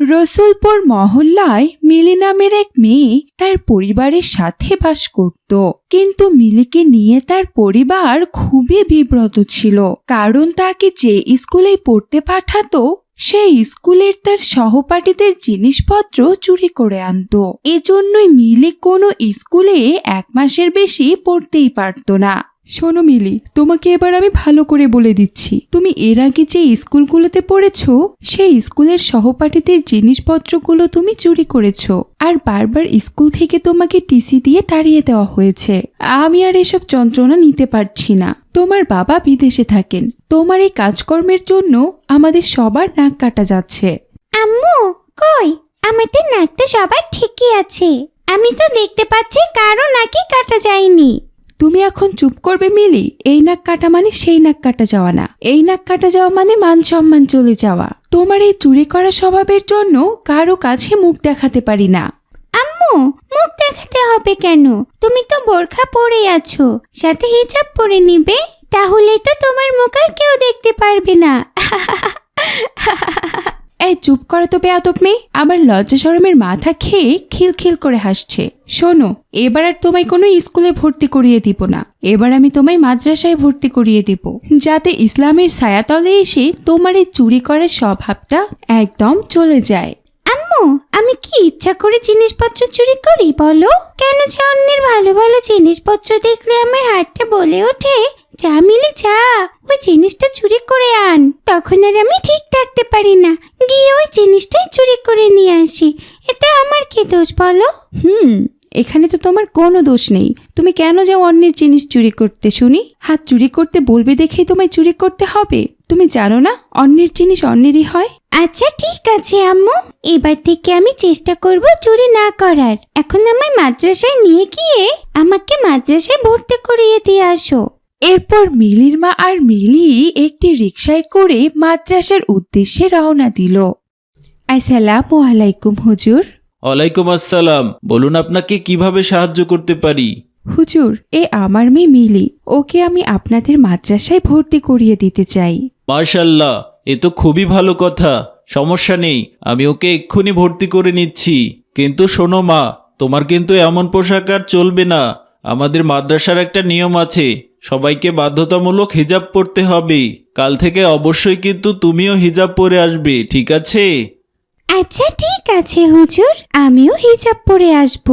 রসুলপুর মহল্লায় মিলি নামের এক মেয়ে তার পরিবারের সাথে বাস করত। কিন্তু মিলিকে নিয়ে তার পরিবার খুবই বিব্রত ছিল। কারণ তাকে যে স্কুলে পড়তে পাঠাতো, সেই স্কুলের তার সহপাঠীদের জিনিসপত্র চুরি করে আনতো। এজন্যই মিলি কোনো স্কুলে এক মাসের বেশি পড়তেই পারতো না। শোনো মিলি, তোমাকে এবার আমি ভালো করে বলে দিচ্ছি। তুমি এর আগে যে স্কুলগুলোতে পড়েছো, সেই স্কুলের সহপাঠীদের জিনিসপত্রগুলো তুমি চুরি করেছ। আর বারবার স্কুল থেকে তোমাকে টিসি দিয়ে তাড়িয়ে দেওয়া হয়েছে। আমি আর এসব যন্ত্রণা নিতে পারছি না। তোমার বাবা বিদেশে থাকেন। তোমার এই কাজকর্মের জন্য আমাদের সবার নাক কাটা যাচ্ছে। আম্মু, কই? আমাদের নাক তো সবার ঠিকই আছে। আমি তো দেখতে পাচ্ছি কারও নাকি কাটা যায়নি। তুমি এখন চুপ করবে মিলি? এই নাক কাটা মানে সেই নাক কাটা যাওয়া না। এই নাক কাটা যাওয়া মানে মান সম্মান চলে যাওয়া। তোমার এই চুরি করা স্বভাবের জন্য কারও কাছে মুখ দেখাতে পারি না। আম্মু, মুখ দেখাতে হবে কেন? তুমি তো বোরখা পরে আছো। সাথে হিজাব পরে নিবে তাহলে তো তোমার মুখ আর কেউ দেখতে পারবে না। এই চুপ করো তো বেয়াদব মেয়ে। আবার লজ্জা শরমের মাথা খেয়ে খিলখিল করে হাসছে। শোনো, এবার আর তোমায় কোনো স্কুলে ভর্তি করিয়ে দিব না। এবার আমি তোমায় মাদ্রাসায় ভর্তি করিয়ে দেব। যাতে ইসলামের ছায়াতলে এসে তোমার এই চুরি করার স্বভাবটা একদম চলে যায়। আম্মু, আমি কি ইচ্ছা করে জিনিসপত্র চুরি করি বলো? কেন যে অন্যের ভালো ভালো জিনিসপত্র দেখলে আমার হাতটা বলে ওঠে? যা মিলে যা ওই জিনিসটা চুরি করে আন। তখন আর আমি ঠিক থাকতে পারি না। গিয়ে ওই জিনিসটাই চুরি করে নিয়ে আসি। এতে আমার কি দোষ বলো? হুম এখানে তো তোমার কোনো দোষ নেই। তুমি কেন যাও অন্যের জিনিস চুরি করতে শুনি? হাত চুরি করতে বলবে দেখেই তোমায় চুরি করতে হবে। তুমি জানো না অন্যের জিনিস অন্যেরই হয়। আচ্ছা ঠিক আছে আম্মু। এবার থেকে আমি চেষ্টা করব চুরি না করার। এখন আমায় মাদ্রাসায় নিয়ে গিয়ে আমাকে মাদ্রাসায় ভর্তি করিয়ে দিয়ে আসো। এরপর মিলির মা আর মিলি একটি রিক্সায় করে মাদ্রাসার উদ্দেশ্যে রওনা দিল। আসসালামু আলাইকুম হুজুর। ওয়ালাইকুম আসসালাম। বলুন আপনাকে কীভাবে সাহায্য করতে পারি? হুজুর এ আমার মেয়ে মিলি। ওকে আমি আপনাদের মাদ্রাসায় ভর্তি করিয়ে দিতে চাই। মার্শাল্লাহ এ তো খুবই ভালো কথা। সমস্যা নেই আমি ওকে এক্ষুনি ভর্তি করে নিচ্ছি। কিন্তু শোনো মা তোমার কিন্তু এমন পোশাক আর চলবে না। আমাদের মাদ্রাসার একটা নিয়ম আছে সবাইকে বাধ্যতামূলক হিজাব পরতে হবে। কাল থেকে অবশ্যই কিন্তু তুমিও হিজাব পরে আসবে ঠিক আছে? আচ্ছা ঠিক আছে হুজুর। আমিও হিজাব পরে আসব।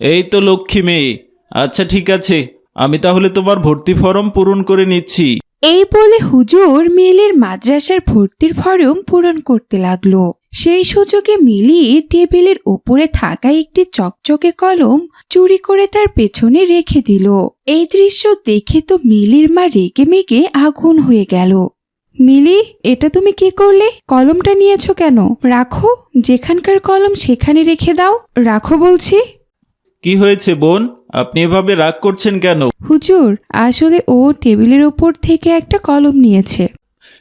এই তো লক্ষ্মী মেয়ে। আচ্ছা ঠিক আছে। আমি তাহলে তোমার ভর্তি ফর্ম পূরণ করে নিচ্ছি। এই বলে হুজুর মিলির মাদ্রাসার ভর্তির ফরম পূরণ করতে লাগল। সেই সুযোগে মিলি টেবিলের উপরে থাকা একটি চকচকে কলম চুরি করে তার পেছনে রেখে দিল। এই দৃশ্য দেখে তো মিলির মা রেগে মেগে আগুন হয়ে গেল। মিলি, এটা তুমি কি করলে? কলমটা নিয়েছো কেন? রাখো, যেখানকার কলম সেখানে রেখে দাও। রাখো বলছি। কি হয়েছে বোন? আপনি এভাবে রাগ করছেন কেন? হুজুর আসলে ও টেবিলের ওপর থেকে একটা কলম নিয়েছে।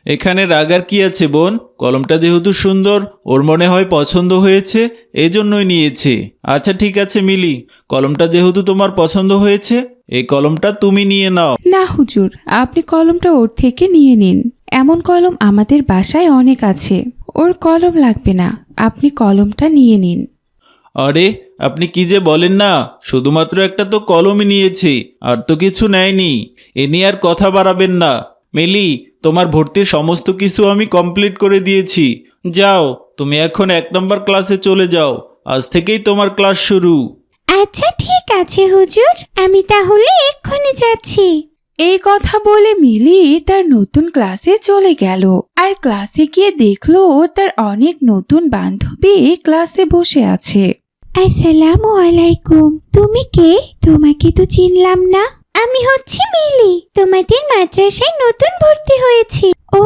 এখানে রাগার কি আছে বোন? কলমটা যেহেতু সুন্দর ওর মনে হয় পছন্দ হয়েছে এই জন্যই নিয়েছে। আচ্ছা ঠিক আছে মিলি। কলমটা যেহেতু তোমার পছন্দ হয়েছে এই কলমটা তুমি নিয়ে নাও। না হুজুর আপনি কলমটা ওর থেকে নিয়ে নিন। এমন কলম আমাদের বাসায় অনেক আছে। ওর কলম লাগবে না আপনি কলমটা নিয়ে নিন। আরে আপনি কি যে বলেন না? শুধুমাত্র একটা তো কলমই নিয়েছে আর তো কিছু নেয়নি। এ নিয়ে আর কথা বাড়াবেন না। মিলি তোমার ভর্তির সমস্ত কিছু আমি কমপ্লিট করে দিয়েছি। যাও তুমি এখন এক নম্বর ক্লাসে চলে যাও। আজ থেকেই তোমার ক্লাস শুরু। আচ্ছা ঠিক আছে হুজুর। আমি তাহলে এক্ষুনি যাচ্ছি। এই কথা বলে মিলি তার নতুন ক্লাসে চলে গেল আর ক্লাসে গিয়ে দেখল তার অনেক নতুন বান্ধবী ক্লাসে বসে আছে। আসসালামু আলাইকুম। তুমি কে? তোমাকে তো চিনলাম না। আমি হচ্ছি মিলি। তোমাদের মাদ্রাসায় নতুন ভর্তি হয়েছি। ও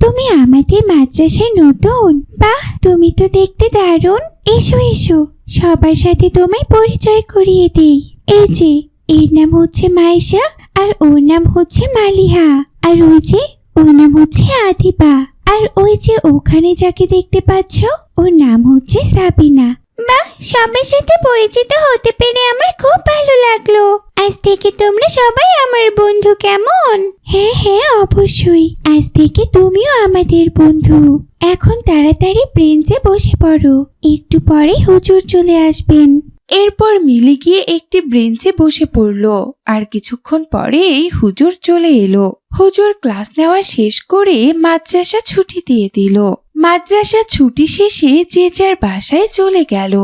তুমি আমাদের মাদ্রাসায় নতুন? বাহ তুমি তো দেখতে দারুণ। এসো এসো সবার সাথে তোমায় পরিচয় করিয়ে দেই। এই যে এর নাম হচ্ছে মাইশা আর ওর নাম হচ্ছে মালিহা। আর ওই যে ওর নাম হচ্ছে আদিবা। আর ওই যে ওখানে যাকে দেখতে পাচ্ছ ওর নাম হচ্ছে সাবিনা। বাহ সবার সাথে পরিচিত হতে পেরে আমার খুব ভালো লাগল। আজ থেকে তোমরা সবাই আমার বন্ধু কেমন? হ্যাঁ হ্যাঁ অবশ্যই। আজ থেকে তুমিও আমাদের বন্ধু। এখন তাড়াতাড়ি ব্রেঞ্চে বসে পড়ো। একটু পরে হুজুর চলে আসবেন। এরপর মিলি গিয়ে একটি ব্রেঞ্চে বসে পড়ল। আর কিছুক্ষণ পরেই হুজুর চলে এলো। হুজুর ক্লাস নেওয়া শেষ করে মাদ্রাসা ছুটি দিয়ে দিল। মাদ্রাসা ছুটি শেষে যে যার বাসায় চলে গেল।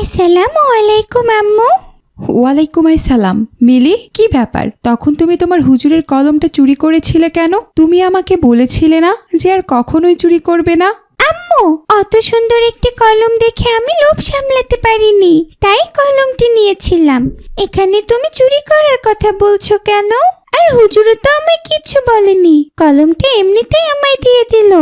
আসসালামু আলাইকুম আম্মু। ওয়ালাইকুম আসসালাম। মিলি কি ব্যাপার? তখন তুমি তোমার হুজুরের কলমটা চুরি করেছিলে কেন? তুমি আমাকে বলেছিলে না যে আর কখনোই চুরি করবে না? আম্মু, অত সুন্দর একটি কলম দেখে আমি লোভ সামলাতে পারিনি। তাই কলমটি নিয়েছিলাম। এখানে তুমি চুরি করার কথা বলছো কেন? আর হুজুরও তো আমায় কিছু বলেনি। কলমটি এমনিতেই আমায় দিয়ে দিল।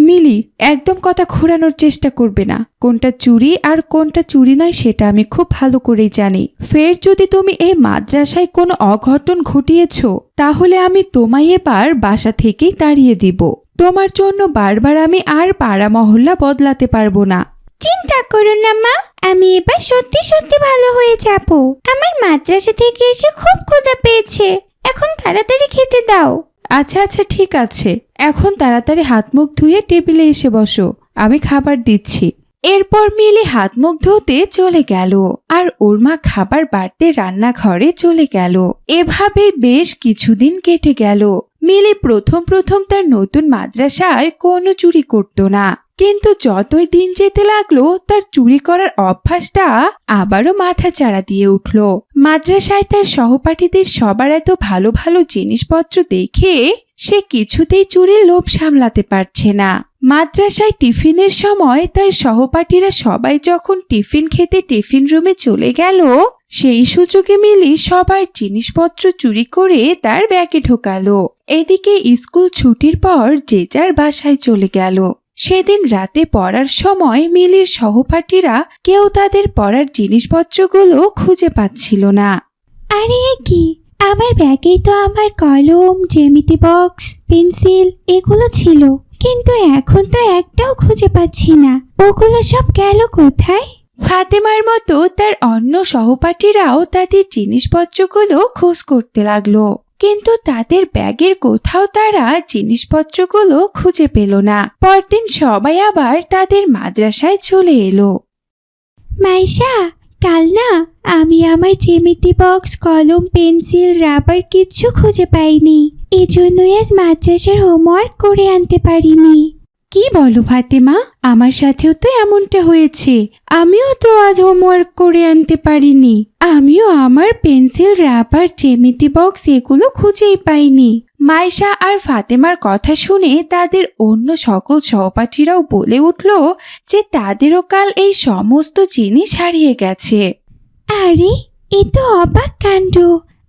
মিলি, একদম কথা ঘোরানোর চেষ্টা করবে না। কোনটা চুরি আর কোনটা চুরি নয় সেটা আমি খুব ভালো করেই জানি। ফের যদি তুমি এই মাদ্রাসায় কোনো অঘটন ঘটিয়েছ, তাহলে আমি তোমায় এবার বাসা থেকেই তাড়িয়ে দিব। তোমার জন্য বারবার আমি আর পাড়া মহল্লা বদলাতে পারব না। চিন্তা করো না, মা। আমি এবার সত্যি সত্যি ভালো হয়ে যাব। আমার মাদ্রাসা থেকে এসে খুব ক্ষুধা পেয়েছে। এখন তাড়াতাড়ি খেতে দাও। আচ্ছা আচ্ছা ঠিক আছে। এখন তাড়াতাড়ি হাত মুখ ধুয়ে টেবিলে এসে বসো। আমি খাবার দিচ্ছি। এরপর মিলি হাত মুখ ধুতে চলে গেল আর ওর মা খাবার বাড়তে রান্নাঘরে চলে গেল। এভাবে বেশ কিছুদিন কেটে গেল। মিলি প্রথম প্রথম তার নতুন মাদ্রাসায় কোনো চুরি করত না। কিন্তু যতই দিন যেতে লাগল, তার চুরি করার অভ্যাসটা আবারও মাথা চাড়া দিয়ে উঠল। মাদ্রাসায় তার সহপাঠীদের সবার এত ভালো ভালো জিনিসপত্র দেখে সে কিছুতেই চুরির লোভ সামলাতে পারছে না। মাদ্রাসায় টিফিনের সময় তার সহপাঠীরা সবাই যখন টিফিন খেতে টিফিন রুমে চলে গেল, সেই সুযোগে মিলি সবার জিনিসপত্র চুরি করে তার ব্যাগে ঢোকালো। এদিকে স্কুল ছুটির পর যে যার বাসায় চলে গেল। সেদিন রাতে পড়ার সময় মিলির সহপাঠীরা কেউ তাদের পড়ার জিনিসপত্রগুলো খুঁজে পাচ্ছিল না। আরে কি? আমার ব্যাগেই তো আমার কলম জ্যামিতি বক্স পেন্সিল এগুলো ছিল। কিন্তু এখন তো একটাও খুঁজে পাচ্ছি না। ওগুলো সব গেল কোথায়? ফাতেমার মতো তার অন্য সহপাঠীরাও তাদের জিনিসপত্রগুলো খোঁজ করতে লাগল। কিন্তু তাদের ব্যাগের কোথাও তারা জিনিসপত্রগুলো খুঁজে পেল না। পরদিন সবাই আবার তাদের মাদ্রাসায় চলে এলো। মাইশা, কাল না আমি আমার জেমিতি বক্স, কলম, পেন্সিল, রাবার কিচ্ছু খুঁজে পাইনি। এজন্যই আজ মাদ্রাসার হোমওয়ার্ক করে আনতে পারিনি। কি বলো ফাতেমা? আমার সাথেও তো এমনটা হয়েছে। আমিও তো আজ হোমওয়ার্ক করে আনতে পারিনি। আমিও আমার পেন্সিল রাবার জ্যামিতি বক্স এগুলো খুঁজেই পাইনি। মাইশা আর ফাতেমার কথা শুনে তাদের অন্য সকল সহপাঠীরাও বলে উঠল যে তাদেরও কাল এই সমস্ত জিনিস হারিয়ে গেছে। আরে, এ তো অবাক কাণ্ড।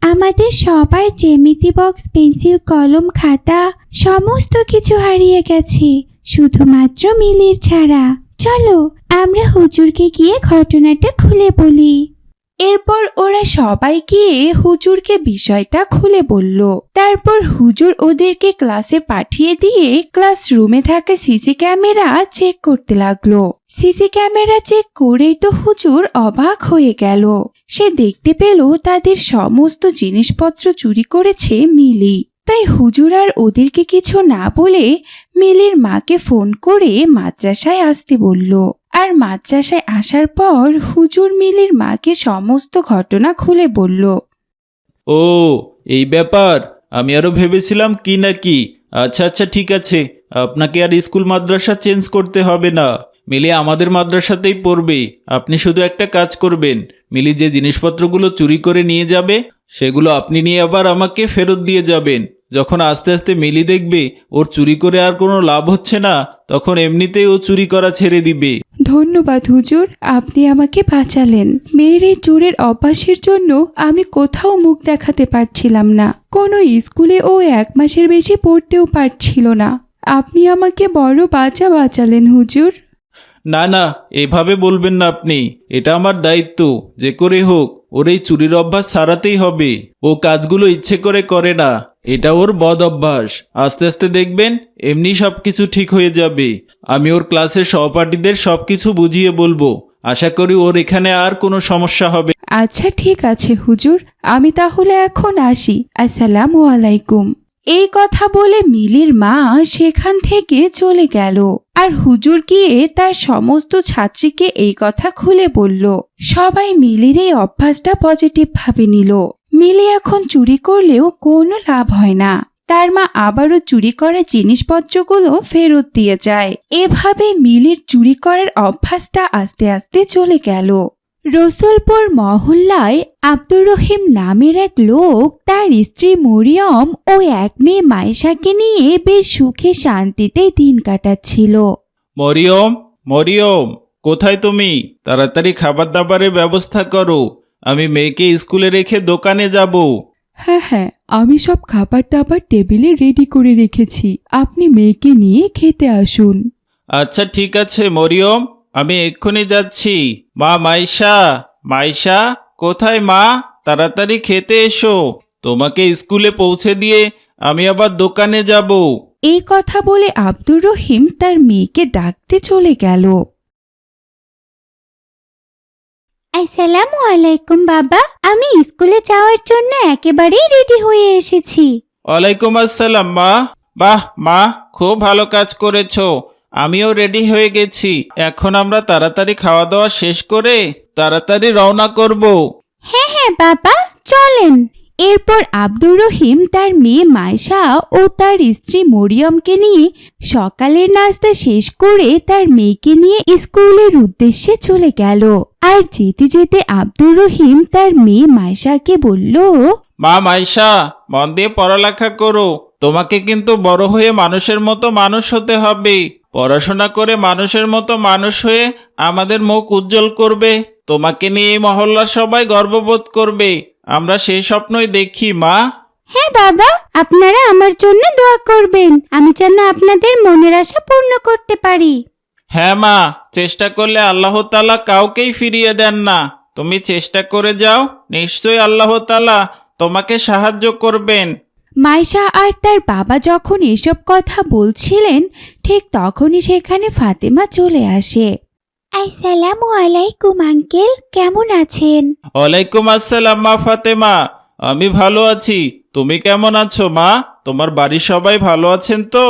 আমাদের সবার জ্যামিতি বক্স পেন্সিল কলম, খাতা সমস্ত কিছু হারিয়ে গেছে। শুধুমাত্র মিলির ছাড়া। চলো, আমরা হুজুরকে গিয়ে ঘটনাটা খুলে বলি। এরপর ওরা সবাই গিয়ে হুজুরকে বিষয়টা খুলে বলল। তারপর হুজুর ওদেরকে ক্লাসে পাঠিয়ে দিয়ে ক্লাসরুমে থাকা সিসি ক্যামেরা চেক করতে লাগল। সিসি ক্যামেরা চেক করেই তো হুজুর অবাক হয়ে গেল। সে দেখতে পেল তাদের সমস্ত জিনিসপত্র চুরি করেছে মিলি। তাই হুজুর আর ওদেরকে কিছু না বলে মিলির মাকে ফোন করে মাদ্রাসায় আসতে বলল। আর মাদ্রাসায় আসার পর হুজুর মিলির মাকে সমস্ত ঘটনা খুলে বলল। ও, এই ব্যাপার? আমি আরও ভেবেছিলাম কি না কি। আচ্ছা আচ্ছা ঠিক আছে। আপনাকে আর স্কুল মাদ্রাসা চেঞ্জ করতে হবে না। মিলি আমাদের মাদ্রাসাতেই পড়বে। আপনি শুধু একটা কাজ করবেন। মিলি যে জিনিসপত্রগুলো চুরি করে নিয়ে যাবে, সেগুলো আপনি নিয়ে আবার আমাকে ফেরত দিয়ে যাবেন। যখন আস্তে আস্তে মিলি দেখবে ওর চুরি করে আর কোনো লাভ হচ্ছে না তখন এমনিতেই ও চুরি করা ছেড়ে দিবে। ধন্যবাদ হুজুর আপনি আমাকে বাঁচালেন। মেয়ের এই চোরের অভ্যাসের জন্য আমি কোথাও মুখ দেখাতে পারছিলাম না। কোনো স্কুলে ও এক মাসের বেশি পড়তেও পারছিল না। আপনি আমাকে বড় বাঁচা বাঁচালেন হুজুর। না না এভাবে বলবেন না আপনি। এটা আমার দায়িত্ব যে করে হোক। ওর এই চুরির অভ্যাস ছাড়াতেই হবে। ও কাজগুলো ইচ্ছে করে করে না। এটা ওর বদ অভ্যাস। আস্তে আস্তে দেখবেন, এমনি সব কিছু ঠিক হয়ে যাবে। আমি ওর ক্লাসের সহপাঠীদের সব কিছু বুঝিয়ে বলব। আশা করি ওর এখানে আর কোনো সমস্যা হবে। আচ্ছা ঠিক আছে হুজুর। আমি তাহলে এখন আসি। আসসালামু আলাইকুম। এই কথা বলে মিলির মা সেখান থেকে চলে গেল। আর হুজুর গিয়ে তার সমস্ত ছাত্রীকে এই কথা খুলে বলল। সবাই মিলির এই অভ্যাসটা পজিটিভ ভাবে নিল। মিলি এখন চুরি করলেও কোনো লাভ হয় না। তার মা আবারও চুরি করা জিনিসপত্রগুলো ফেরত দিয়ে যায়। এভাবে মিলির চুরি করার অভ্যাসটা আস্তে আস্তে চলে গেল। রসুলপুর মহল্লায় আব্দুর রহিম নামের এক লোক তার স্ত্রী মরিয়ম ও এক মেয়ে মাইশাকে নিয়ে বেশ সুখে শান্তিতে দিন কাটাচ্ছিল। মরিয়ম মরিয়ম কোথায় তুমি? তাড়াতাড়ি খাবার দাবারের ব্যবস্থা করো। আমি মেয়েকে স্কুলে রেখে দোকানে যাব। হ্যাঁ হ্যাঁ আমি সব খাবার দাবার টেবিলে রেডি করে রেখেছি। আপনি মেয়েকে নিয়ে খেতে আসুন। আচ্ছা ঠিক আছে মরিয়ম। আমি এক্ষুনি যাচ্ছি। মা মাইশা মাইশা কোথায় মা? তাড়াতাড়ি খেতে এসো। তোমাকে স্কুলে পৌঁছে দিয়ে আমি আবার দোকানে যাব। এই কথা বলে আব্দুর রহিম তার মেয়েকে ডাকতে চলে গেল। আসসালামু আলাইকুম বাবা আমি স্কুলে যাওয়ার জন্য একেবারেই রেডি হয়ে এসেছি। ওয়ালাইকুম আসসালাম মা। বাহ মা খুব ভালো কাজ করেছ। আমিও রেডি হয়ে গেছি। এখন আমরা তাড়াতাড়ি খাওয়া দাওয়া শেষ করে তাড়াতাড়ি রওনা করব। হ্যাঁ হ্যাঁ বাবা চলেন। এরপর আব্দুর রহিম তার মেয়ে মায়শা ও তার স্ত্রী মরিয়মকে নিয়ে সকালের নাস্তা শেষ করে তার মেয়েকে নিয়ে স্কুলের উদ্দেশ্যে চলে গেল। আর যেতে যেতে আব্দুর রহিম তার মেয়ে মাইশাকে বলল মা মাইশা মন দিয়ে পড়ালেখা করো। তোমাকে কিন্তু বড় হয়ে মানুষের মতো মানুষ হতে হবে। পড়াশোনা করে মানুষের মতো মানুষ হয়ে আমাদের মুখ উজ্জ্বল করবে। তোমাকে নিয়ে এই মহল্লার সবাই গর্ববোধ করবে। আমরা সেই স্বপ্নই দেখি মা। হ্যাঁ বাবা আপনারা আমার জন্য দোয়া করবেন। আমি যেন আপনাদের মনের আশা পূর্ণ করতে পারি। হ্যাঁ মা চেষ্টা করলে আল্লাহ তালা কাউকেই ফিরিয়ে দেন না। তুমি চেষ্টা করে যাও নিশ্চয়ই আল্লাহ তালা তোমাকে সাহায্য করবেন। মাইশা আর তার বাবা যখন এসব কথা বলছিলেন ঠিক তখনই সেখানে ফাতেমা চলে আসে। আসসালামু আলাইকুম আঙ্কেল। কেমন আছেন? ওয়ালাইকুম আসসালাম মা ফাতেমা। আমি ভালো আছি। তুমি কেমন আছো মা? তোমার বাড়ির সবাই ভালো আছেন তো?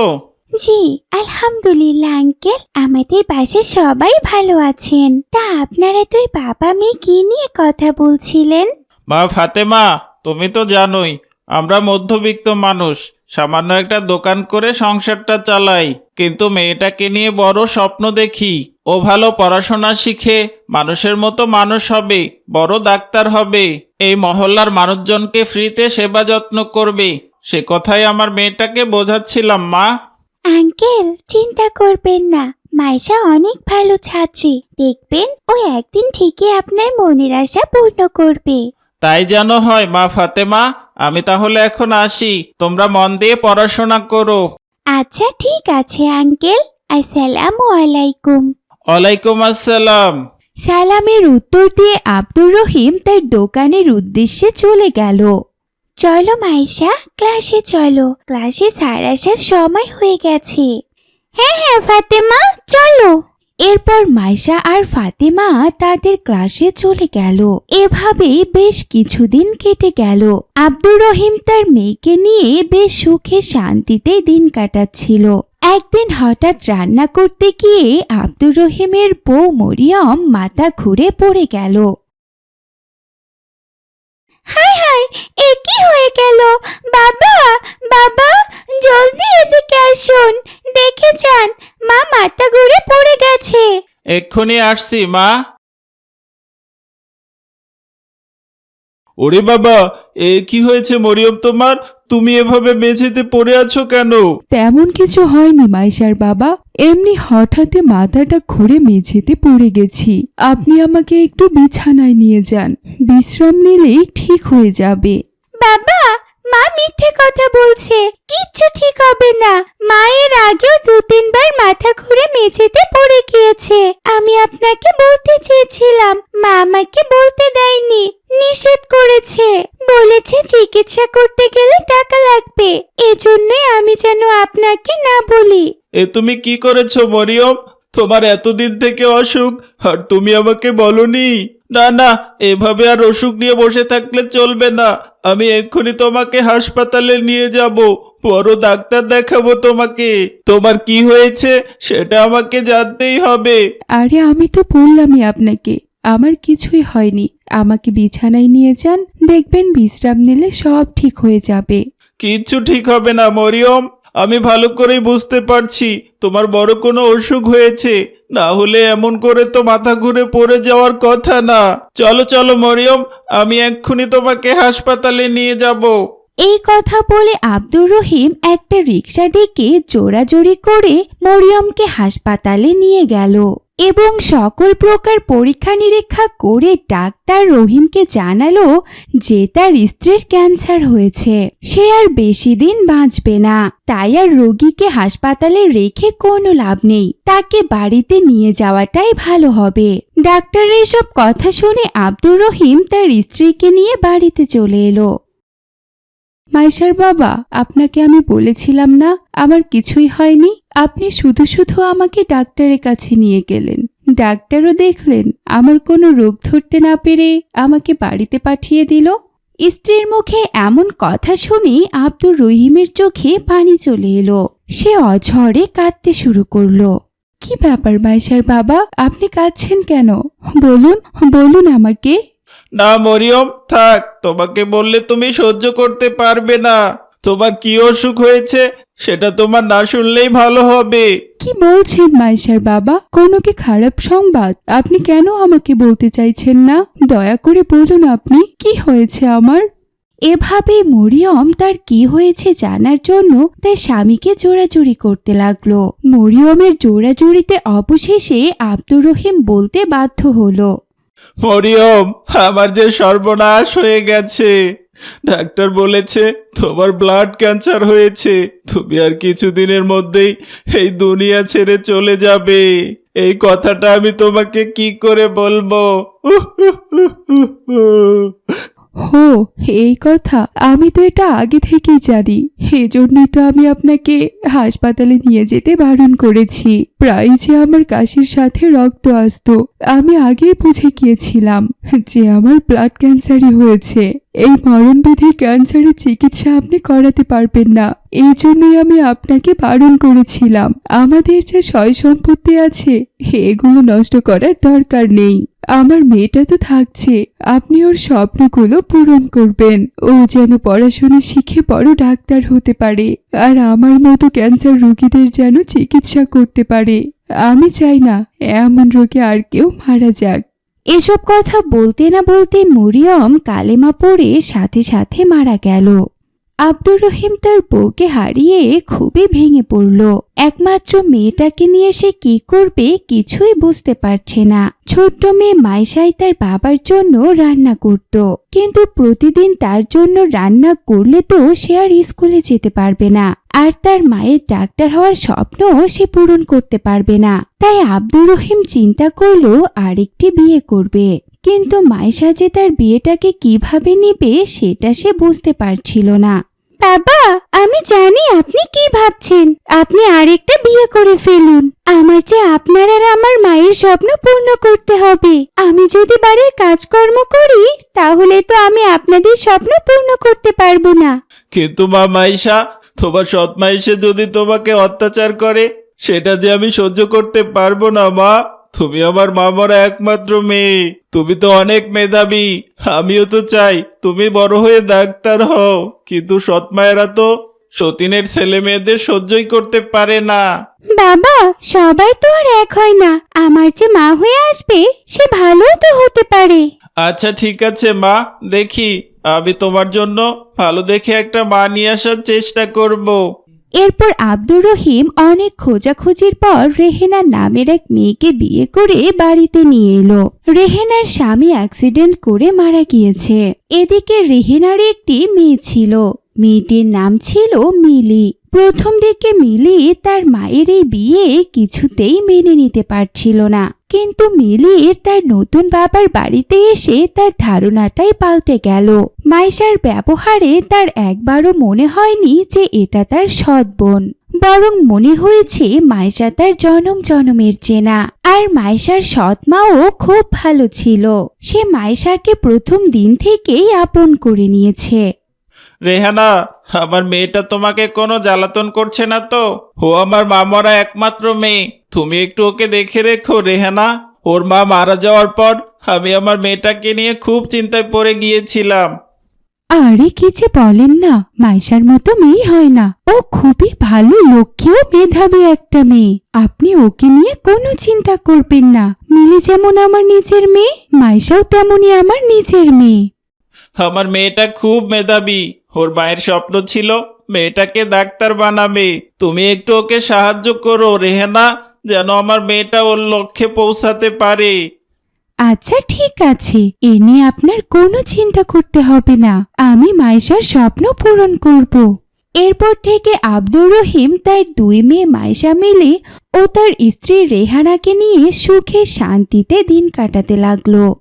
জি আলহামদুলিল্লাহ আঙ্কেল। আমাদের বাসায় সবাই ভালো আছেন। তা আপনারা তুই বাবা মেয়ে কি নিয়ে কথা বলছিলেন? মা ফাতেমা তুমি তো জানোই আমরা মধ্যবিত্ত মানুষ সামান্য একটা দোকান করে সংসারটা চালাই কিন্তু মেয়েটাকে নিয়ে বড় স্বপ্ন দেখি। ও ভালো পড়াশোনা শিখে মানুষের মতো মানুষ হবে বড় ডাক্তার হবে। এই মহল্লার মানুষজনকে ফ্রিতে সেবা যত্ন করবে। সে কথাই আমার মেয়েটাকে বোঝাচ্ছিলাম মা। আঙ্কেল চিন্তা করবেন না। মাইশা অনেক ভালো ছাত্রী। দেখবেন ও একদিন ঠিকই আপনার মনের আশা পূর্ণ করবে। তাই যেন হয় মা ফাতেমা। আমি তাহলে এখন আসি। তোমরা মন দিয়ে পড়াশোনা করো। আচ্ছা ঠিক আছে আঙ্কেল। আসসালামু আলাইকুম। ওয়ালাইকুম আসসালাম। সালামের উত্তর দিয়ে আব্দুর রহিম তার দোকানের উদ্দেশ্যে চলে গেল। চলো মাইশা ক্লাসে চলো। ক্লাসে স্যার আসার সময় হয়ে গেছে। হ্যাঁ হ্যাঁ ফাতেমা চলো। এরপর মাইশা আর ফাতেমা তাদের ক্লাসে চলে গেল। এভাবেই বেশ কিছুদিন কেটে গেল। আব্দুর রহিম তার মেয়েকে নিয়ে বেশ সুখে শান্তিতে দিন কাটাচ্ছিল। একদিন হঠাৎ রান্না করতে গিয়ে আব্দুর রহিমের বউ মরিয়ম মাথা ঘুরে পড়ে গেল। হাই হাই, এ কি হয়ে গেল? বাবা বাবা, জলদি এদিকে আসুন। দেখে যান, মা মাথা ঘুরে পড়ে গেছে। এক্ষুনি আসছি, মা। ওরে বাবা, এ কি হয়েছে মরিয়ম তোমার? তুমি এভাবে মেঝেতে পড়ে আছো কেন? তেমন কিছু হয়নি মাইশার বাবা। এমনি হঠাৎ মাথাটা ঘুরে মেঝেতে পড়ে গেছি। আপনি আমাকে একটু বিছানায় নিয়ে যান। বিশ্রাম নিলেই ঠিক হয়ে যাবে। বাবা! মা মিথ্যে কথা বলছে। কিচ্ছু ঠিক হবে না। মায়ের আগেও দু তিনবার মাথা ঘুরে মেঝেতে পড়ে গিয়েছে। আমি আপনাকে বলতে চেয়েছিলাম, মা আমাকে বলতে দেয়নি, নিষেধ করেছে। বলেছে চিকিৎসা করতে গেলে টাকা লাগবে। এজন্যই আমি যেন আপনাকে না বলি। এ তুমি কি করেছ মরিয়ম? তোমার এতদিন থেকে অসুখ, আর তুমি আমাকে বলনি। না না এভাবে আর অসুখ নিয়ে বসে থাকলে চলবে না। আমি এক্ষুনি তোমাকে হাসপাতালে নিয়ে যাব। বড় ডাক্তার দেখাবো তোমাকে। তোমার কি হয়েছে সেটা আমাকে জানতেই হবে। আরে আমি তো বললামই আপনাকে। আমার কিছুই হয়নি। আমাকে বিছানায় নিয়ে যান দেখবেন বিশ্রাম নিলে সব ঠিক হয়ে যাবে। কিচ্ছু ঠিক হবে না মরিয়ম। আমি ভালো করেই বুঝতে পারছি, তোমার বড় কোনো অসুখ হয়েছে। না হলে এমন করে তো মাথা ঘুরে পড়ে যাওয়ার কথা না। চলো চলো, মরিয়ম, আমি এক্ষুনি তোমাকে হাসপাতালে নিয়ে যাব। এই কথা বলে আব্দুর রহিম একটা রিক্সা ডেকে জোড়াজোড়ি করে মরিয়মকে হাসপাতালে নিয়ে গেল। এবং সকল প্রকার পরীক্ষা নিরীক্ষা করে ডাক্তার রহিমকে জানালো যে তার স্ত্রীর ক্যান্সার হয়েছে। সে আর বেশি দিন বাঁচবে না। তাই আর রোগীকে হাসপাতালে রেখে কোনো লাভ নেই। তাকে বাড়িতে নিয়ে যাওয়াটাই ভালো হবে। ডাক্তারের এসব কথা শুনে আব্দুর রহিম তার স্ত্রীকে নিয়ে বাড়িতে চলে এলো। মাইশার বাবা, আপনাকে আমি বলেছিলাম না আমার কিছুই হয়নি? আপনি শুধু শুধু আমাকে ডাক্তারের কাছে নিয়ে গেলেন। ডাক্তারও দেখলেন, আমার কোনো রোগ ধরতে না পেরে আমাকে বাড়িতে পাঠিয়ে দিল। স্ত্রীর মুখে এমন কথা শুনে আব্দুর রহিমের চোখে পানি চলে এলো। সে অঝরে কাঁদতে শুরু করল। কি ব্যাপার মাইশার বাবা, আপনি কাঁদছেন কেন? বলুন বলুন আমাকে। না মরিয়ম থাক তোমাকে বললে তুমি সহ্য করতে পারবে না। তোমার কি অসুখ হয়েছে সেটা তোমার না শুনলেই ভালো হবে। কি বলছেন মাইশার বাবা? কোনো কি খারাপ সংবাদ? আপনি কেন আমাকে বলতে চাইছেন না? দয়া করে বলুন আপনি কি হয়েছে আমার? এভাবে মরিয়ম তার কি হয়েছে জানার জন্য তার স্বামীকে জোরাজুরি করতে লাগল। মরিয়মের জোরাজুরিতে অবশেষে আব্দুর রহিম বলতে বাধ্য হলো। মরিয়ম, আমার যে সর্বনাশ হয়ে গেছে। ডাক্তার বলেছে, তোমার ব্লাড ক্যান্সার হয়েছে। তুমি আর কিছুদিনের মধ্যেই এই দুনিয়া ছেড়ে চলে যাবে। এই কথাটা আমি তোমাকে কি করে বলব? হো, এই কথা। আমি তো এটা আগে থেকেই জানি। এজন্যই তো আমি আপনাকে হাসপাতালে নিয়ে যেতে বারণ করেছি। প্রায় যে আমার কাশির সাথে রক্ত আসতো, আমি আগেই বুঝে গিয়েছিলাম যে আমার ব্লাড ক্যান্সারই হয়েছে। এই মরণবিধি ক্যান্সারের চিকিৎসা আপনি করাতে পারবেন না। এই জন্যই আমি আপনাকে বারণ করেছিলাম। আমাদের যে সয় সম্পত্তি আছে, এগুলো নষ্ট করার দরকার নেই। আমার মেয়েটা তো থাকছে, আপনি ওর স্বপ্নগুলো পূরণ করবেন। ও যেন পড়াশোনা শিখে বড় ডাক্তার হতে পারে, আর আমার মতো ক্যান্সার রোগীদের যেন চিকিৎসা করতে পারে। আমি চাই না এমন রোগে আর কেউ মারা যাক। এসব কথা বলতে না বলতে মরিয়ম কালেমা পড়ে সাথে সাথে মারা গেল। আব্দুর রহিম তার বউকে হারিয়ে খুবই ভেঙে পড়ল। একমাত্র মেয়েটাকে নিয়ে সে কি করবে কিছুই বুঝতে পারছে না। ছোট্ট মেয়ে মাইশাই তার বাবার জন্য রান্না করত। কিন্তু প্রতিদিন তার জন্য রান্না করলে তো সে আর স্কুলে যেতে পারবে না। আর তার মায়ের ডাক্তার হওয়ার স্বপ্ন সে পূরণ করতে পারবে না। তাই আব্দুর রহিম চিন্তা করল আরেকটি বিয়ে করবে। কিন্তু মাইশা যে তার বিয়েটাকে কীভাবে নিবে সেটা সে বুঝতে পারছিল না। বাবা, আমি জানি আপনি কি ভাবছেন। আপনি আরেকটা বিয়ে করে ফেলুন। আমার যে আপনার আর আমার মায়ের স্বপ্ন পূর্ণ করতে হবে। আমি যদি বাড়ির কাজকর্ম করি, তাহলে তো আমি আপনাদের স্বপ্ন পূর্ণ করতে পারব না। কিন্তু মা মাইশা, তোমার সৎ মাইশে যদি তোমাকে অত্যাচার করে, সেটা যে আমি সহ্য করতে পারব না মা। তুমি আমার মামারা একমাত্র মেয়ে। তুমি তো অনেক মেধাবী। আমিও তো চাই তুমি বড় হয়ে ডাক্তার হও। কিন্তু সৎমায়েরা তো সতীনের ছেলে মেয়েদের সহ্যই করতে পারে না। বাবা সবাই তো আর এক হয় না। আমার যে মা হয়ে আসবে সে ভালো তো হতে পারে। আচ্ছা ঠিক আছে মা। দেখি। আমি তোমার জন্য ভালো দেখে একটা মা নিয়ে আসার চেষ্টা করব। এরপর আব্দুর রহিম অনেক খোঁজাখুঁজির পর রেহেনা নামের এক মেয়েকে বিয়ে করে বাড়িতে নিয়ে এলো। রেহেনার স্বামী অ্যাক্সিডেন্ট করে মারা গিয়েছে। এদিকে রেহেনার একটি মেয়ে ছিল। মেয়েটির নাম ছিল মিলি। প্রথম দিকে মিলি তার মায়ের এই বিয়ে কিছুতেই মেনে নিতে পারছিল না। কিন্তু মিলির তার নতুন বাবার বাড়িতে এসে তার ধারণাটাই পাল্টে গেল। মাইশার ব্যবহারে তার একবারও মনে হয়নি যে এটা তার সৎ বোন। বরং মনে হয়েছে মাইশা তার জনম জনমের চেনা। আর মাইশার সৎ মাও খুব ভালো ছিল। সে মাইশাকে প্রথম দিন থেকেই আপন করে নিয়েছে। রেহানা আমার মেয়েটা তোমাকে কোনো জ্বালাতন করছে না তো? ও আমার মামারা একমাত্র মেয়ে। তুমি একটু ওকে দেখে রেখো রেহানা। ওর মা মারা যাওয়ার পর আমি আমার মেয়েটাকে নিয়ে খুব চিন্তায় পড়ে গিয়েছিলাম। আরে কি যে বলেন না মাইশার মতো মেয়ে হয় না। ও খুবই ভালো লক্ষ্মী ও মেধাবী একটা মেয়ে। আপনি ওকে নিয়ে কোনো চিন্তা করবেন না। মিলি যেমন আমার নিজের মেয়ে মাইশাও তেমনই আমার নিজের মেয়ে। আমার মেয়েটা খুব মেধাবী। ওর মায়ের স্বপ্ন ছিল মেয়েটাকে ডাক্তার বানাবে। তুমি একটু ওকে সাহায্য করো, রেহানা, যেন আমার মেয়েটা ওর লক্ষ্যে পৌঁছাতে পারে। আচ্ছা ঠিক আছে। এ নিয়ে আপনার কোনো চিন্তা করতে হবে না। আমি মাইশার স্বপ্ন পূরণ করব। এরপর থেকে আব্দুর রহিম তার দুই মেয়ে মাইশা মিলে ও তার স্ত্রী রেহানাকে নিয়ে সুখে শান্তিতে দিন কাটাতে লাগল।